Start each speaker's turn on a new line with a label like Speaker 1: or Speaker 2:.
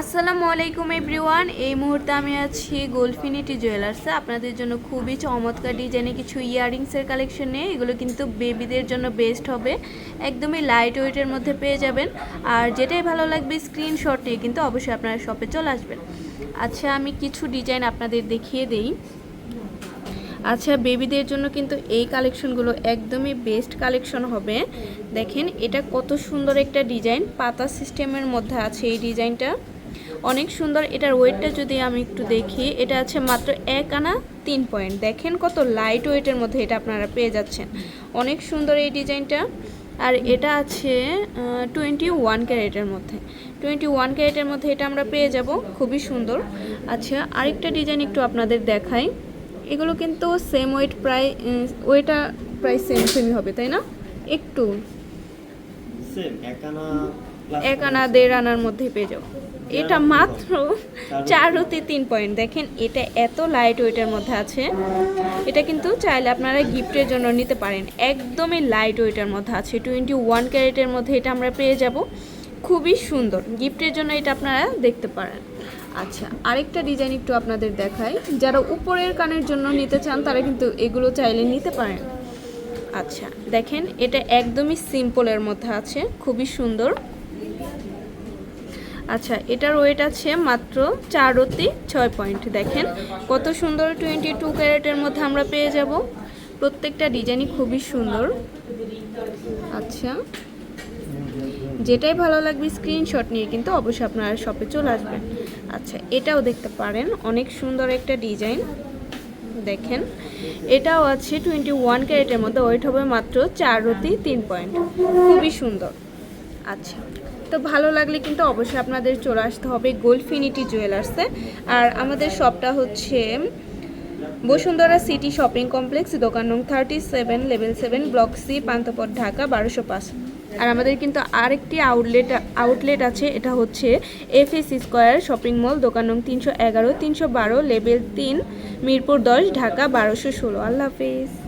Speaker 1: আসসালামু আলাইকুম এভরিওয়ান। এই মুহূর্তে আমি আছি গোলফিনিটি জুয়েলার্সে। আপনাদের জন্য খুবই চমৎকার ডিজাইনে কিছু ইয়াররিংসের কালেকশন নিয়ে। এগুলো কিন্তু বেবিদের জন্য বেস্ট হবে। একদমই লাইট ওয়েটের মধ্যে পেয়ে যাবেন। আর যেটাই ভালো লাগবে স্ক্রিনশট নিয়ে কিন্তু অবশ্যই আপনারা শপে চলে আসবেন। আচ্ছা আমি কিছু ডিজাইন আপনাদের দেখিয়ে দেই। আচ্ছা বেবিদের জন্য কিন্তু এই কালেকশনগুলো একদমই বেস্ট কালেকশন হবে। দেখেন, এটা কত সুন্দর একটা ডিজাইন পাতা সিস্টেমের মধ্যে আছে এই ডিজাইনটা অনেক সুন্দর। এটার ওয়েটটা যদি আমি একটু দেখি এটা আছে মাত্র এক আনা তিন পয়েন্ট। দেখেন কত লাইট ওয়েটের মধ্যে এটা আপনারা পেয়ে যাচ্ছেন। অনেক সুন্দর এই ডিজাইনটা। আর এটা আছে টোয়েন্টি ওয়ান ক্যারেটের মধ্যে। টোয়েন্টি ওয়ান ক্যারেটের মধ্যে এটা আমরা পেয়ে যাব। খুবই সুন্দর। আচ্ছা আরেকটা ডিজাইন একটু আপনাদের দেখাই। এগুলো কিন্তু সেম ওয়েট প্রায় ওয়েটা প্রায় সেম সেমই হবে তাই না? একটু।
Speaker 2: সেম
Speaker 1: এক আনা দেড় আনার মধ্যে পেয়ে যাব। এটা মাত্র চার রতি তিন পয়েন্ট দেখেন, এটা এত লাইট ওয়েটের মধ্যে আছে। এটা কিন্তু চাইলে আপনারা গিফটের জন্য নিতে পারেন। একদমই লাইট ওয়েটের মধ্যে আছে। টোয়েন্টি ওয়ান ক্যারেটের মধ্যে এটা আমরা পেয়ে যাব। খুবই সুন্দর। গিফটের জন্য এটা আপনারা দেখতে পারেন। আচ্ছা আরেকটা ডিজাইন একটু আপনাদের দেখাই। যারা উপরের কানের জন্য নিতে চান, তারা কিন্তু এগুলো চাইলে নিতে পারেন। আচ্ছা দেখেন, এটা একদমই সিম্পলের মধ্যে আছে। খুবই সুন্দর। আচ্ছা এটার ওয়েট আছে মাত্র চার রতি ছয় পয়েন্ট দেখেন কত সুন্দর টোয়েন্টি টু ক্যারেটের মধ্যে আমরা পেয়ে যাব। প্রত্যেকটা ডিজাইনই খুবই সুন্দর। আচ্ছা যেটাই ভালো লাগবে স্ক্রিনশট নিয়ে কিন্তু অবশ্যই আপনারা শপে চলে আসবেন। আচ্ছা এটাও দেখতে পারেন, অনেক সুন্দর একটা ডিজাইন। দেখেন, এটাও আছে টোয়েন্টি ওয়ান ক্যারেটের মধ্যে ওয়েট হবে মাত্র চার রতি তিন পয়েন্ট খুবই সুন্দর। আচ্ছা তো ভালো লাগলে কিন্তু অবশ্যই আপনাদের চলে আসতে হবে গোলফিনিটি জুয়েলার্সে আর আমাদের শপটা হচ্ছে বসুন্ধরা সিটি শপিং কমপ্লেক্স দোকান নং thirty seven level seven block C Panthapath, Dhaka, বারোশো পাঁচ। আর আমাদের কিন্তু আরেকটি আউটলেট আউটলেট আছে, এটা হচ্ছে F S square shopping mall দোকান নং তিনশো এগারো, তিনশো বারো লেভেল তিন, মিরপুর দশ, ঢাকা, বারোশো ষোলো। আল্লাহ হাফিজ।